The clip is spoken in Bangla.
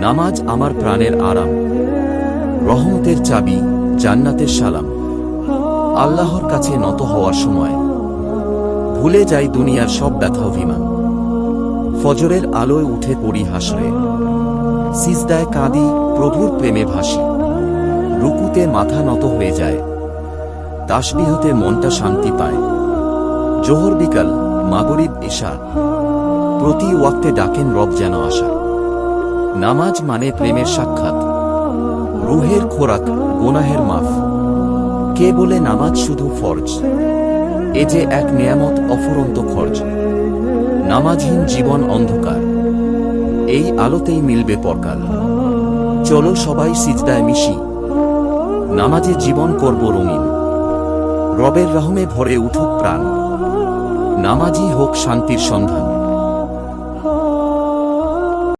নামাজ আমার প্রাণের আরাম। রহমতের চাবি, জান্নাতের সালাম। আল্লাহর কাছে নত হওয়ার সময়। ভুলে যাই দুনিয়ার সব ব্যথা অভিমান। ফজরের আলোয় উঠে পড়ি হাসরে। সিজদায় কাঁদি, প্রভুর প্রেমে ভাসি। রুকুতে মাথা নত হয়ে যায়। তাসবিহতে মনটা শান্তি পায়। জোহর বিকাল, মাগরিব এশা। প্রতি ওয়াক্তে ডাকেন রব যেন আসা নামাজ মানে প্রেমের সাক্ষাৎ। রুহের খোরাক, গোনাহের মাফ। কে বলে নামাজ শুধু ফরজ? এ যে এক নিয়ামত অফুরন্ত খরচ। নামাজহীন জীবন অন্ধকার। এই আলোতেই মিলবে পরকাল। চলো সবাই সিজদায় মিশি। নামাজে জীবন করব রঙিন। রবের রহমে ভরে উঠুক প্রাণ। নামাজই হোক শান্তির সন্ধান।